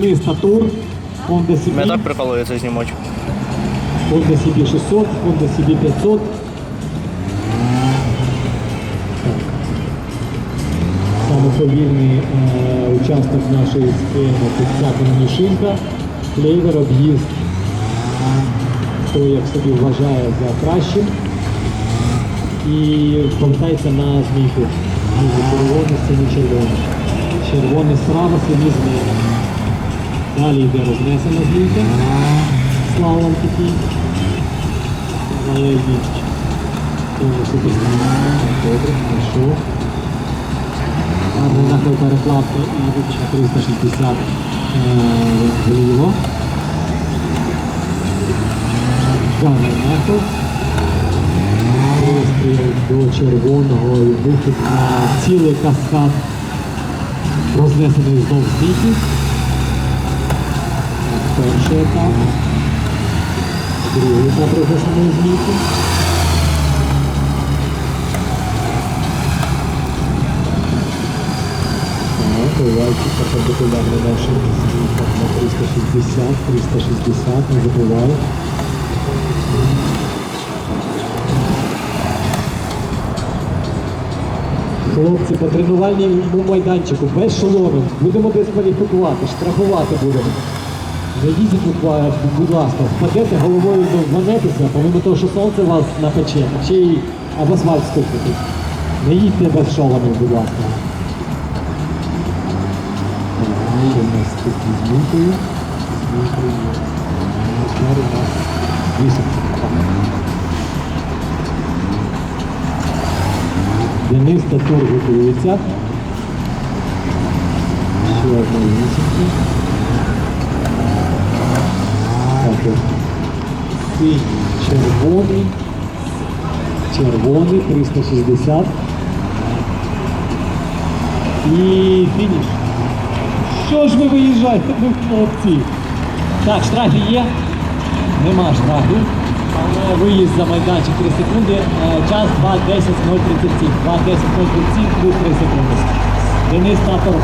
Міста Тур, Honda Я CB, так прикалується знімати. Honda CB 600, Honda CB 500. Саме повільний е, участок нашої схеми тут ця шинка, флейвер, об'їзд, хто як собі вважає за кращим. І повертається на змійку. Червоний, синій червоний. Червоний справа, синій змійка. Далі йде рознесена змійка. Слалом такий. Йдіть. Добре, хорошо. Гарний нахил перекладки і виключно 360 е, вліво. Гарний нахил. Постріл до червоного і вихід на цілий каскад рознесений знов змійки. Перший етап. Другий етап рознесеної змійки. Давайте перпендикулярно нашим змійкам на 360, 360, не забуваю. Хлопці, по тренувальному майданчику без шоломів будемо дискваліфікувати, штрафувати будемо. Буквально, будь ласка, впадете головою ванетеся, помимо того, що сонце вас напече, ще й об асфальт стукнути. Не їдьте без шоломів, будь ласка. Що у нас. Денис Татур готується. Ще одна вісімка. Так, синій, червоний, червоний, 360. І фініш. Що ж ви виїжджаєте, ви хлопці? Так, штрафи є? Нема штрафів. Але виїзд за майданчик 3 секунди. Е, Час 2.10.037. 2.10.037 плюс 3 секунди. Денис Татор